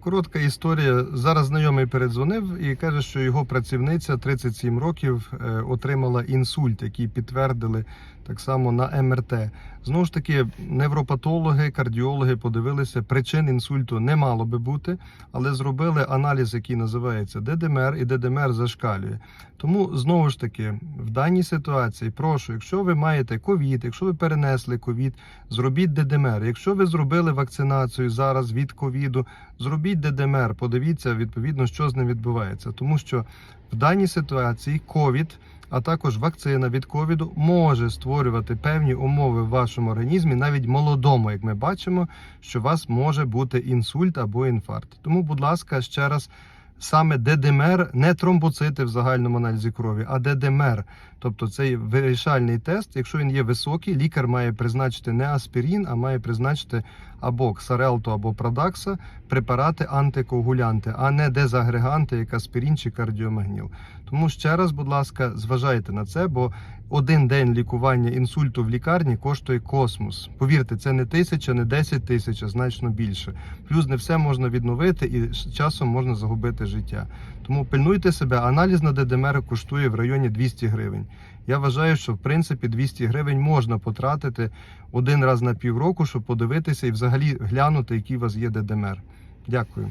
Коротка історія. Зараз знайомий передзвонив і каже, що його працівниця 37 років е, отримала інсульт, який підтвердили так само на МРТ. Знову ж таки, невропатологи, кардіологи подивилися, причин інсульту не мало би бути, але зробили аналіз, який називається ДДМР, і ДДМР зашкалює. Тому знову ж таки, в даній ситуації, прошу, якщо ви маєте ковід, якщо ви перенесли ковід, зробіть ДДМР. Якщо ви зробили вакцинацію зараз від ковіду, зробіть ДДМР, подивіться відповідно, що з ним відбувається, тому що в даній ситуації ковід. А також вакцина від ковіду може створювати певні умови в вашому організмі, навіть молодому, як ми бачимо, що у вас може бути інсульт або інфаркт. Тому, будь ласка, ще раз. Саме ДДМР, не тромбоцити в загальному аналізі крові, а ДДМР. Тобто цей вирішальний тест, якщо він є високий, лікар має призначити не аспірин, а має призначити або ксарелту, або продакса, препарати антикоагулянти, а не дезагреганти, як аспірин чи кардіомагніл. Тому ще раз, будь ласка, зважайте на це, бо один день лікування інсульту в лікарні коштує космос. Повірте, це не тисяча, не 10 тисяч, а значно більше. Плюс не все можна відновити і часом можна загубити життя. Тому пильнуйте себе, аналіз на ДДМР коштує в районі 200 гривень. Я вважаю, що в принципі 200 гривень можна потратити один раз на півроку, щоб подивитися і взагалі глянути, який у вас є ДДМР. Дякую.